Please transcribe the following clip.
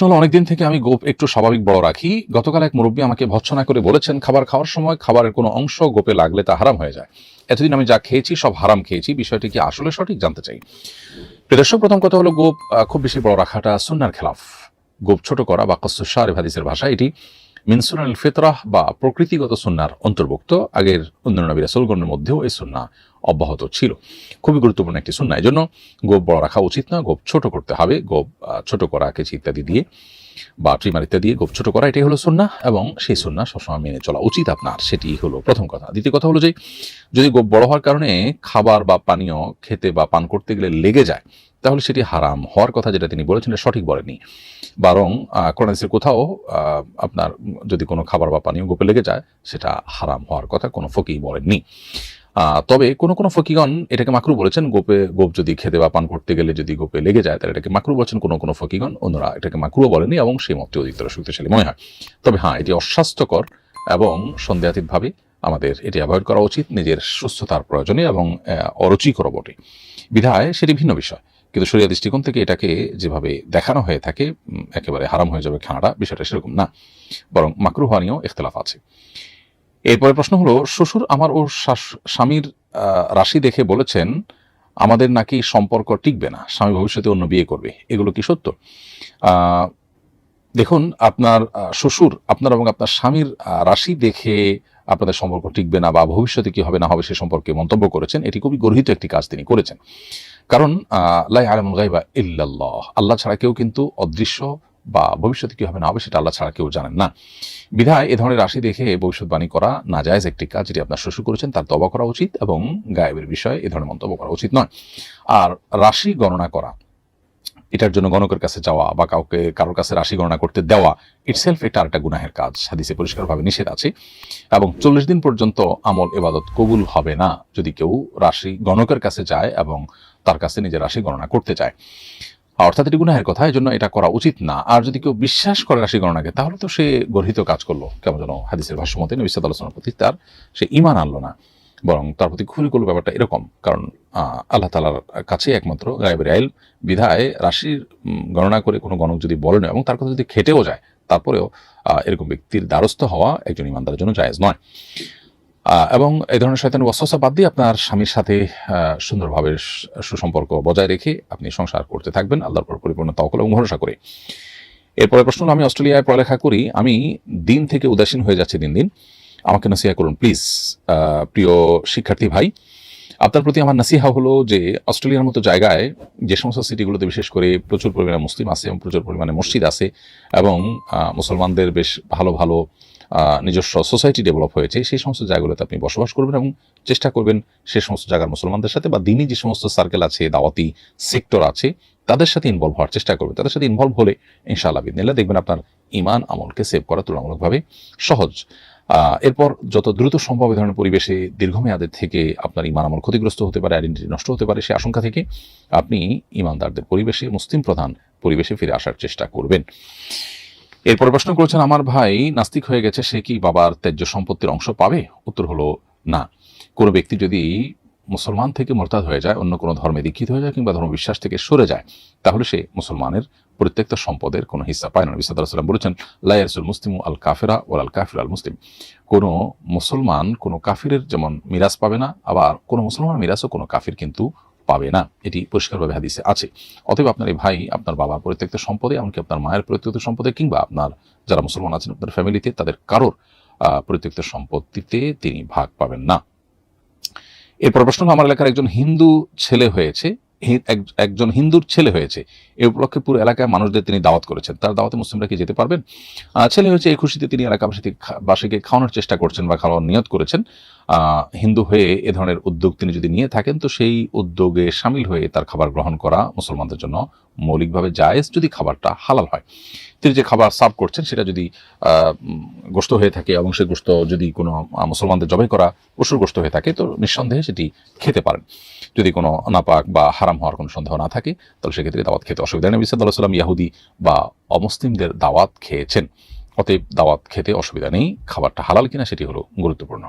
চলো, অনেকদিন থেকে আমি গোপ একটু স্বাভাবিক বড় রাখি। গতকাল এক মুরব্বী আমাকে ভৎসনা করে বলেছেন, খাবার খাওয়ার সময় খাবারের কোনো অংশ গোপে লাগলে তা হারাম হয়ে যায়। এতদিন আমি যা খেয়েছি, সব হারাম খেয়েছি। বিষয়টি কি আসলে সঠিক জানতে চাই। প্রিয় দর্শক, প্রথম কথা হলো গোপ খুব বেশি বড় রাখাটা সুন্নার খেলাফ। গোপ ছোট করা বা কস্তুসার হাদিসের ভাষা, এটি মিনসুনাল ফিতরাহ বা প্রকৃতিগত সুন্নার অন্তর্ভুক্ত। আগের অন্যান্য নবী রাসূলগণের মধ্যেও এই সুন্না অব্যাহত ছিল। খুবই গুরুত্বপূর্ণ একটি সুন্না এই জন্য গোপ বড় রাখা উচিত না। গোপ ছোট করতে হবে। গোপ ছোট করা কেচি ইত্যাদি দিয়ে বা ট্রিমার ইত্যাদি গোপ ছোট করা, এটাই হলো সুন্না এবং সেই সুন্না সবসময় মেনে চলা উচিত আপনার। সেটি হলো প্রথম কথা। দ্বিতীয় কথা হলো যে, যদি গোপ বড় হওয়ার কারণে খাবার বা পানীয় খেতে বা পান করতে গেলে লেগে যায়, তাহলে সেটি হারাম হওয়ার কথা যেটা তিনি বলেছেন সঠিক বলেনি বরং কোরআনের কোথাও আপনার যদি কোনো খাবার বা পানীয় গোপে লেগে যায়, সেটা হারাম হওয়ার কথা কোনো ফকি বলেননি। তবে কোনো কোনো ফকিগণ এটাকে মাকরু বলেছেন, গোপে, গোপ যদি খেতে বা পান করতে গেলে যদি গোপে লেগে যায়, তাহলে এটাকে মাকরু বলেছেন। কোনো কোনো ফকিগণ, অন্যরা এটাকে মাকরুও বলেনি এবং সেই মতটি অধিকতর শক্তিশালী মনে হয়। তবে হ্যাঁ এটি অস্বাস্থ্যকর এবং সন্দেহাতীতভাবে আমাদের এটি অ্যাভয়েড করা উচিত নিজের সুস্থতার প্রয়োজনে এবং অরুচিকর বটে। বিধায় সেটি ভিন্ন বিষয়, কিন্তু সরিয়া দৃষ্টিকোণ থেকে এটাকে যেভাবে দেখানো হয়ে থাকে একেবারে হারাম হয়ে যাবে খানাটা, বিষয়টা সেরকম না। বরং মাকরু হওয়া নিয়েও ইখতলাফ আছে। এরপরে প্রশ্ন হলো, শ্বশুর আমার ও স্বামীর রাশি দেখে বলেছেন, আমাদের নাকি সম্পর্ক টিকবে না, স্বামী ভবিষ্যতে অন্য বিয়ে করবে। এগুলো কি সত্য? দেখুন, আপনার শ্বশুর আপনার এবং আপনার স্বামীর রাশি দেখে আপনাদের সম্পর্ক টিকবে না বা ভবিষ্যতে কি হবে না হবে সে সম্পর্কে মন্তব্য করেছেন, এটি খুবই গর্হিত একটি কাজ তিনি করেছেন। কারণ লাই আলমুল গাইবা ইল্লাল্লাহ, আল্লাহ ছাড়া কেউ কিন্তু অদৃশ্য বা ভবিষ্যতে কি হবে না হবে সেটা আল্লাহ ছাড়া কেউ জানেন না। বিধায় এ ধরনের রাশি দেখে ভবিষ্যৎবাণী করা নাজায়জ একটি কাজ যেটি আপনার শ্বশুর করেছেন, তার তবা করা উচিত এবং গায়েবের বিষয়ে এ ধরনের মন্তব্য করা উচিত নয়। আর রাশি গণনা করা, এটার জন্য গণকের কাছে যাওয়া বা কাউকে, কারোর কাছে রাশি গণনা করতে দেওয়া ইটসেলফ এটা একটা গুনাহের কাজ। হাদিসে পরিষ্কারভাবে নিষেধ আছে। এবং চল্লিশ দিন পর্যন্ত আমল এবাদত কবুল হবে না যদি কেউ রাশি, গণকের কাছে যায় এবং তার কাছে নিজের রাশি গণনা করতে চায়। অর্থাৎ এটি গুনাহের কথা এই জন্য এটা করা উচিত না। আর যদি কেউ বিশ্বাস করে রাশি গণনাকে তাহলে তো সে গর্হিত কাজ করল। কেমন যেন হাদিসের ভাষ্যমতে নবিসাদ আলোচনার প্রতি তার সে ইমান আনলো না। বরং তার প্রতি খুবই করল ব্যাপারটা এরকম। কারণ আল্লাহ তালার কাছে একমাত্র গায়েবের আইল, বিধায় রাশির গণনা করে কোনো গণক যদি বলেন এবং তার কথা যদি খেটেও যায়, তারপরেও এরকম ব্যক্তির দ্বারস্থ হওয়া একজন ইমানদারের জন্য জায়েজ নয়। এবং এই ধরনের শয়তান ওয়াসওয়াসা বাদ দিয়ে আপনার স্বামীর সাথে সুন্দরভাবে সুসম্পর্ক বজায় রেখে আপনি সংসার করতে থাকবেন। আল্লাহর পর পরিপূর্ণ তকল এবং ভরসা করে। এরপরে প্রশ্ন আমি অস্ট্রেলিয়ায় পড়ালেখা করি, আমি দিন থেকে উদাসীন হয়ে যাচ্ছি দিন দিন। আমাকে নসিয়া করুন, প্লিজ। প্রিয় শিক্ষার্থী ভাই আপনার প্রতি আমার নাসিহা হলো যে অস্ট্রেলিয়ার মতো জায়গায় যে সমস্ত সিটিগুলোতে বিশেষ করে প্রচুর পরিমাণে মুসলিম আছে এবং প্রচুর পরিমাণে মসজিদ আছে এবং মুসলমানদের বেশ ভালো ভালো নিজস্ব সোসাইটি ডেভেলপ হয়েছে, সেই সমস্ত জায়গাগুলোতে আপনি বসবাস করবেন এবং চেষ্টা করবেন সে সমস্ত জায়গার মুসলমানদের সাথে বা দিনই যে সমস্ত সার্কেল আছে, দাওয়াতি সেক্টর আছে, তাদের সাথে ইনভলভ হওয়ার চেষ্টা করবেন তাদের সাথে ইনভলভ হলে ইনশাআল্লাহ বিদিনিল্লাহ দেখবেন আপনার ইমান আমলকে সেভ করা তুলনামূলকভাবে সহজ। এরপর যত দ্রুত সম্ভব এই ধরনের পরিবেশে দীর্ঘমেয়াদের থেকে আপনার ইমান আমল ক্ষতিগ্রস্ত হতে পারে আইডেন্টিটি নষ্ট হতে পারে, সে আশঙ্কা থেকে আপনি ইমানদারদের পরিবেশে, মুসলিম প্রধান পরিবেশে ফিরে আসার চেষ্টা করবেন। এরপর প্রশ্ন করেছেন, আমার ভাই নাস্তিক হয়ে গেছে, সে কি বাবার ত্যায্য সম্পত্তির অংশ পাবে? উত্তর হলো, না। কোনো ব্যক্তি যদি মুসলমান থেকে মোরতাদ হয়ে যায়, অন্য কোনো ধর্মে দীক্ষিত হয়ে যায় কিংবা ধর্মবিশ্বাস থেকে সরে যায়, তাহলে সে মুসলমানের প্রত্যেকটা সম্পদের কোনো হিস্সা পায় না। আলাইহি বলেছেন লাইয়ারসুল মুসলিম আল কাফেরা ওয়াল আল কাফির আল মুসলিম। কোনো মুসলমান কোনো কাফিরের যেমন মিরাজ পাবে না, আবার কোনো মুসলমান মিরাজও কোনো কাফির কিন্তু পাবে না। এটি পরিষ্কারভাবে হাদিসে আছে। অতএব আপনার এই ভাই আপনার বাবার পরিত্যক্ত সম্পদে, এমনকি আপনার মায়ের পরিত্যক্ত সম্পদে, কিংবা আপনার যারা মুসলমান আছেন আপনার ফ্যামিলিতে, তাদের কারোর পরিত্যক্ত সম্পত্তিতে তিনি ভাগ পাবেন না। এরপর প্রশ্ন আমার এলাকার একজন হিন্দু ছেলে হয়েছে একজন হিন্দুর ছেলে হয়েছে। এ উপলক্ষে পুরো এলাকায় মানুষদের তিনি দাওয়াত করেছেন। তার দাওয়াতে মুসলিমরা কি যেতে পারবেন? ছেলে হয়েছে এই খুশিতে তিনি এলাকাবাসী বাসীকে খাওয়ানোর চেষ্টা করছেন বা খাওয়ানোর নিয়ত করেছেন। হিন্দু হয়ে এ ধরনের উদ্যোগ তিনি যদি নিয়ে থাকেন, তো সেই উদ্যোগে সামিল হয়ে তার খাবার গ্রহণ করা মুসলমানদের জন্য মৌলিকভাবে জায়েজ যদি খাবারটা হালাল হয়। তিনি যে খাবার সার্ভ করছেন, সেটা যদি গোস্ত হয়ে থাকে, এবং সেই গোস্ত যদি কোনো মুসলমানদের জবাই করা পশুর গোস্ত হয়ে থাকে, তো নিঃসন্দেহে সেটি খেতে পারেন। যদি কোনো নাপাক বা হারাম হওয়ার কোনো সন্দেহ না থাকে, তাহলে সেক্ষেত্রে দাওয়াত খেতে অসুবিধা নেই। বিসাদ সাল্লাম ইয়াহুদি বা অমুসলিমদের দাওয়াত খেয়েছেন। অতএব দাওয়াত খেতে অসুবিধা নেই, খাবারটা হালাল কিনা সেটি হলো গুরুত্বপূর্ণ।